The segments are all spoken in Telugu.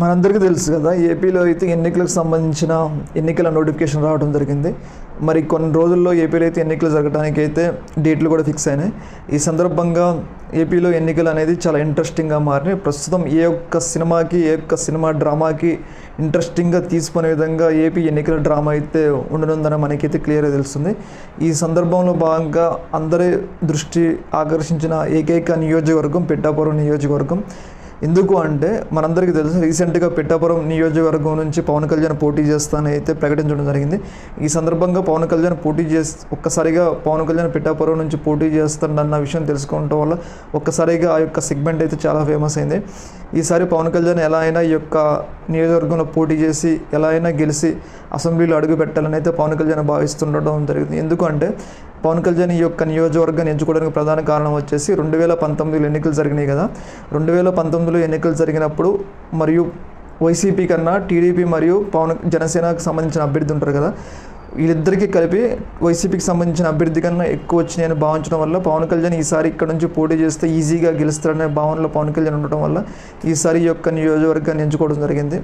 మనందరికీ తెలుసు కదా ఏపీలో అయితే ఎన్నికలకు సంబంధించిన ఎన్నికల నోటిఫికేషన్ రావడం జరిగింది. మరి కొన్ని రోజుల్లో ఏపీలో అయితే ఎన్నికలు జరగడానికి అయితే డేట్లు కూడా ఫిక్స్ అయినాయి. ఈ సందర్భంగా ఏపీలో ఎన్నికలు అనేది చాలా ఇంట్రెస్టింగ్గా మారినాయి. ప్రస్తుతం ఏ ఒక్క సినిమాకి ఏ ఒక్క సినిమా డ్రామాకి ఇంట్రెస్టింగ్గా తీసుకునే విధంగా ఏపీ ఎన్నికల డ్రామా అయితే ఉండనుందని మనకైతే క్లియర్గా తెలుస్తుంది. ఈ సందర్భంలో భాగంగా అందరి దృష్టి ఆకర్షించిన ఏకైక నియోజకవర్గం పిఠాపురం నియోజకవర్గం. ఎందుకు అంటే మనందరికీ తెలుసు రీసెంట్గా పిఠాపురం నియోజకవర్గం నుంచి పవన్ కళ్యాణ్ పోటీ చేస్తానని అయితే ప్రకటించడం జరిగింది. ఈ సందర్భంగా పవన్ కళ్యాణ్ పోటీ చేసి ఒక్కసారిగా పవన్ కళ్యాణ్ పిఠాపురం నుంచి పోటీ చేస్తాడన్న విషయం తెలుసుకోవడం వల్ల ఒక్కసారిగా ఆ యొక్క సెగ్మెంట్ అయితే చాలా ఫేమస్ అయింది. ఈసారి పవన్ కళ్యాణ్ ఎలా అయినా ఈ యొక్క నియోజకవర్గంలో పోటీ చేసి ఎలా అయినా గెలిచి అసెంబ్లీలో అడుగు పెట్టాలని అయితే పవన్ కళ్యాణ్ భావిస్తుండడం జరిగింది. ఎందుకంటే పవన్ కళ్యాణ్ ఈ యొక్క నియోజకవర్గాన్ని ఎంచుకోవడానికి ప్రధాన కారణం వచ్చేసి రెండు వేల పంతొమ్మిదిలో ఎన్నికలు జరిగినాయి కదా. రెండు వేల పంతొమ్మిదిలో ఎన్నికలు జరిగినప్పుడు మరియు వైసీపీ కన్నా టీడీపీ మరియు పవన్ జనసేనకు సంబంధించిన అభ్యర్థి ఉంటారు కదా. వీళ్ళిద్దరికీ కలిపి వైసీపీకి సంబంధించిన అభ్యర్థి కన్నా ఎక్కువ వచ్చినాయని భావించడం వల్ల పవన్ కళ్యాణ్ ఈసారి ఇక్కడ నుంచి పోటీ చేస్తే ఈజీగా గెలుస్తారనే భావనలో పవన్ కళ్యాణ్ ఉండటం వల్ల ఈసారి ఈ యొక్క నియోజకవర్గాన్ని ఎంచుకోవడం జరిగింది.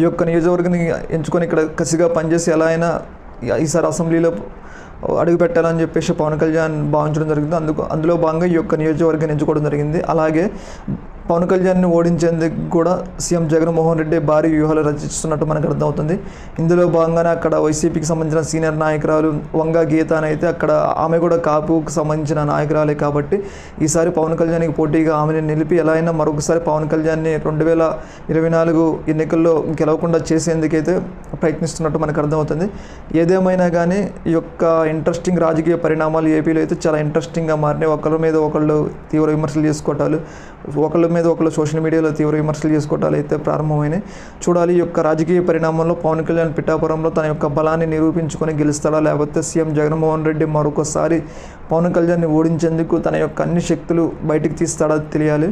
ఈ యొక్క నియోజకవర్గాన్ని ఎంచుకొని ఇక్కడ కసిగా పనిచేసి ఎలా అయినా ఈసారి అసెంబ్లీలో అడుగు పెట్టాలని చెప్పేసి పవన్ కళ్యాణ్ భావించడం జరిగింది. అందుకు అందులో భాగంగా ఈ యొక్క నియోజకవర్గాన్ని ఎంచుకోవడం జరిగింది. అలాగే పవన్ కళ్యాణ్ని ఓడించేందుకు కూడా సీఎం జగన్మోహన్ రెడ్డి భారీ వ్యూహాలు రచిస్తున్నట్టు మనకు అర్థమవుతుంది. ఇందులో భాగంగానే అక్కడ వైసీపీకి సంబంధించిన సీనియర్ నాయకురాలు వంగ గీత అని అయితే అక్కడ ఆమె కూడా కాపుకు సంబంధించిన నాయకురాలే కాబట్టి ఈసారి పవన్ కళ్యాణ్కి పోటీగా ఆమెను నిలిపి ఎలా అయినా మరొకసారి పవన్ కళ్యాణ్ని రెండు వేల ఇరవై నాలుగు ఎన్నికల్లో గెలవకుండా చేసేందుకైతే ప్రయత్నిస్తున్నట్టు మనకు అర్థమవుతుంది. ఏదేమైనా కానీ ఈ యొక్క ఇంట్రెస్టింగ్ రాజకీయ పరిణామాలు ఏపీలో అయితే చాలా ఇంట్రెస్టింగ్గా మారినాయి. ఒకళ్ళ మీద ఒకళ్ళు తీవ్ర విమర్శలు చేసుకోవటాలు ఒకళ్ళ మీద ఒకళ్ళు సోషల్ మీడియాలో తీవ్ర విమర్శలు చేసుకోవటాలు అయితే ప్రారంభమైనాయి. చూడాలి ఈ యొక్క రాజకీయ పరిణామంలో పవన్ కళ్యాణ్ పిఠాపురంలో తన యొక్క బలాన్ని నిరూపించుకొని గెలుస్తాడా? లేకపోతే సీఎం జగన్మోహన్ రెడ్డి మరొకసారి పవన్ కళ్యాణ్ని ఓడించేందుకు తన యొక్క అన్ని శక్తులు బయటికి తీస్తాడా తెలియాలి.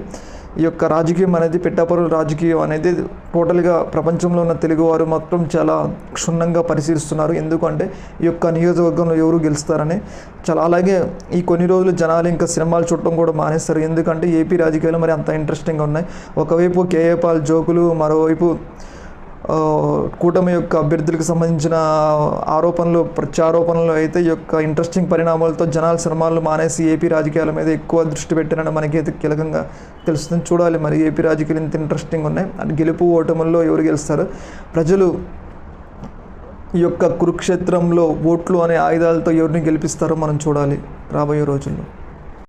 ఈ యొక్క రాజకీయం అనేది పిట్టాపురం రాజకీయం అనేది టోటల్గా ప్రపంచంలో ఉన్న తెలుగువారు మొత్తం చాలా క్షుణ్ణంగా పరిశీలిస్తున్నారు. ఎందుకంటే ఈ యొక్క నియోజకవర్గంలో ఎవరు గెలుస్తారని చాలా అలాగే ఈ కొన్ని రోజులు జనాలు ఇంకా సినిమాలు చూడటం కూడా మానేస్తారు. ఎందుకంటే ఏపీ రాజకీయాలు మరి అంత ఇంట్రెస్టింగ్గా ఉన్నాయి. ఒకవైపు కేఏ పాల్ జోకులు మరోవైపు కూటమి యొక్క అభ్యర్థులకు సంబంధించిన ఆరోపణలు ప్రత్యారోపణలు అయితే ఈ యొక్క ఇంట్రెస్టింగ్ పరిణామాలతో జనాలు సినిమాలు మానేసి ఏపీ రాజకీయాల మీద ఎక్కువ దృష్టి పెట్టారని మనకి అయితే కీలకంగా తెలుస్తుంది. చూడాలి మరి ఏపీ రాజకీయాలు ఇంత ఇంట్రెస్టింగ్ ఉన్నాయి. అంటే గెలుపు ఓటముల్లో ఎవరు గెలుస్తారు? ప్రజలు ఈ యొక్క కురుక్షేత్రంలో ఓట్లు అనే ఆయుధాలతో ఎవరిని గెలిపిస్తారో మనం చూడాలి రాబోయే రోజుల్లో.